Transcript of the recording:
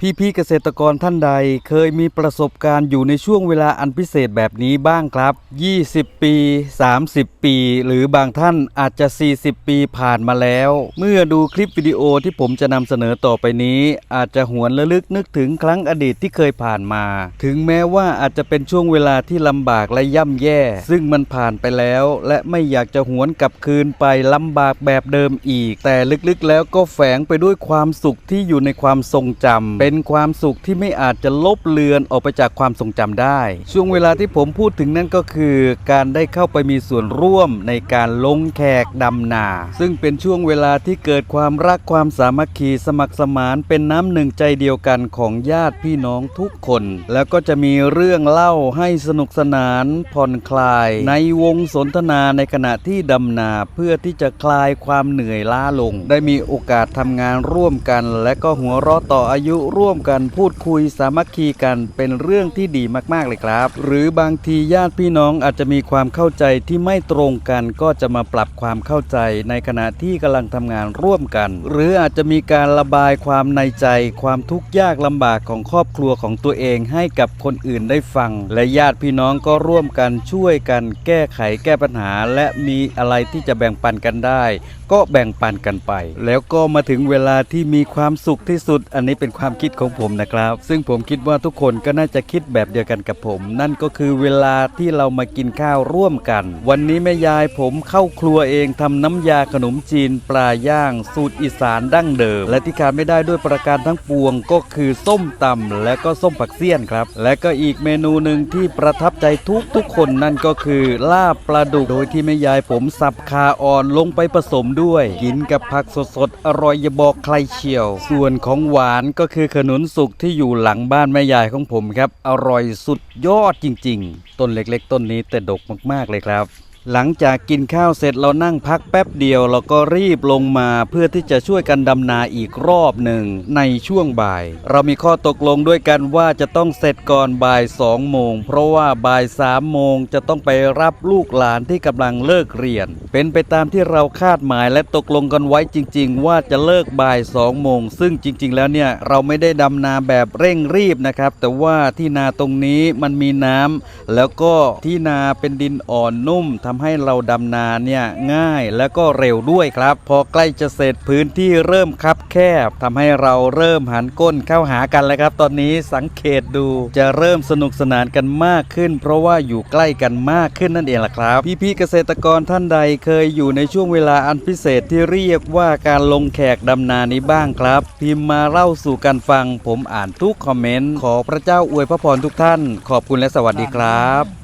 พี่ๆเกษตรกรท่านใดเคยมีประสบการณ์อยู่ในช่วงเวลาอันพิเศษแบบนี้บ้างครับ 20 ปี 30 ปี หรือบางท่านอาจจะ 40 ปีผ่านมาแล้ว เมื่อดูคลิปวิดีโอที่ผมจะนำเสนอต่อไปนี้ อาจจะหวนระลึกนึกถึงครั้งอดีตที่เคยผ่านมา ถึงแม้ว่าอาจจะเป็นช่วงเวลาที่ลำบากและย่ำแย่ ซึ่งมันผ่านไปแล้ว และไม่อยากจะหวนกลับคืนไปลำบากแบบเดิมอีก แต่ลึกๆ แล้วก็แฝงไปด้วยความสุขที่อยู่ในความทรงจำเป็นความสุขที่ไม่อาจจะลบเลือนออกไปจากความทรงจำได้ ช่วงเวลาที่ผมพูดถึงนั่นก็คือ การได้เข้าไปมีส่วนร่วมในการลงแขกดำนา ซึ่งเป็นช่วงเวลาที่เกิดความรักความสามัคคีสมัครสมานเป็นน้ำหนึ่งใจเดียวกันของญาติพี่น้องทุกคน แล้วก็จะมีเรื่องเล่าให้สนุกสนานผ่อนคลาย ในวงสนทนาในขณะที่ดำนาเพื่อที่จะคลายความเหนื่อยล้าลง ได้มีโอกาสทำงานร่วมกัน และก็หัวเราะต่ออายุร่วมกันพูดคุยสามัคคีกันเป็นเรื่องที่ดีมากๆเลยครับ หรือบางทีญาติพี่น้องอาจจะมีความเข้าใจที่ไม่ตรงกันก็จะมาปรับความเข้าใจในขณะที่กำลังทำงานร่วมกัน หรืออาจจะมีการระบายความในใจ ความทุกข์ยากลำบากของครอบครัวของตัวเองให้กับคนอื่นได้ฟัง และญาติพี่น้องก็ร่วมกันช่วยกัน แก้ไขแก้ปัญหา และมีอะไรที่จะแบ่งปันกันได้ ก็แบ่งปันกันไป แล้วก็มาถึงเวลาที่มีความสุขที่สุด อันนี้เป็นความคิดของผมนะครับ ซึ่งผมคิดว่าทุกคนก็น่าจะคิดแบบเดียวกันกับผม นั่นก็คือเวลาที่เรามากินข้าวร่วมกัน วันนี้แม่ยายผมเข้าครัวเองทำน้ำยาขนมจีนปลาย่าง สูตรอีสานดั้งเดิม และที่ขาดไม่ได้ด้วยประการทั้งปวงก็คือส้มตำและก็ส้มผักเสี้ยนครับ และก็อีกเมนูหนึ่งที่ประทับใจทุกทุกคนนั่นก็คือลาบปลาดุกโดยที่แม่ยายผมสับคาอ่อนลงไปผสมด้วย กินกับผักสดๆอร่อยอย่าบอกใครเชียว ส่วนของหวานก็คือขขนุนสุกที่อยู่หลังบ้านแม่ยายของผมครับ อร่อยสุดยอดจริง ๆ ต้นเล็ก ๆ ต้นนี้แต่ดกมากๆเลยครับ หลังจากกินข้าวเสร็จเรานั่งพักแป๊บเดียวเราก็รีบลงมาเพื่อที่จะช่วยกันดำนาอีกรอบหนึ่งในช่วงบ่าย เรามีข้อตกลงด้วยกันว่าจะต้องเสร็จก่อนบ่ายสองโมงเพราะว่าบ่ายสามโมงจะต้องไปรับลูกหลานที่กำลังเลิกเรียน เป็นไปตามที่เราคาดหมายและตกลงกันไว้จริง ๆ ว่าจะเลิกบ่ายสองโมงซึ่งจริง ๆ แล้วเนี่ยเราไม่ได้ดำนาแบบเร่งรีบนะครับ แต่ว่าที่นาตรงนี้มันมีน้ำแล้วก็ที่นาเป็นดินอ่อนนุ่มทำให้เราดำนาเนี่ยง่ายแล้วก็เร็วด้วยครับ พอใกล้จะเสร็จพื้นที่เริ่มคับแคบทำให้เราเริ่มหันก้นเข้าหากันแล้วครับ ตอนนี้สังเกตดูจะเริ่มสนุกสนานกันมากขึ้น เพราะว่าอยู่ใกล้กันมากขึ้นนั่นเองล่ะครับ พี่ๆเกษตรกรท่านใดเคยอยู่ในช่วงเวลาอันพิเศษที่เรียกว่าการลงแขกดำนานี้บ้างครับ พิมพ์มาเล่าสู่กันฟัง ผมอ่านทุกคอมเมนต์ขอพระเจ้าอวยพระพรทุกท่าน ขอบคุณและสวัสดีครับ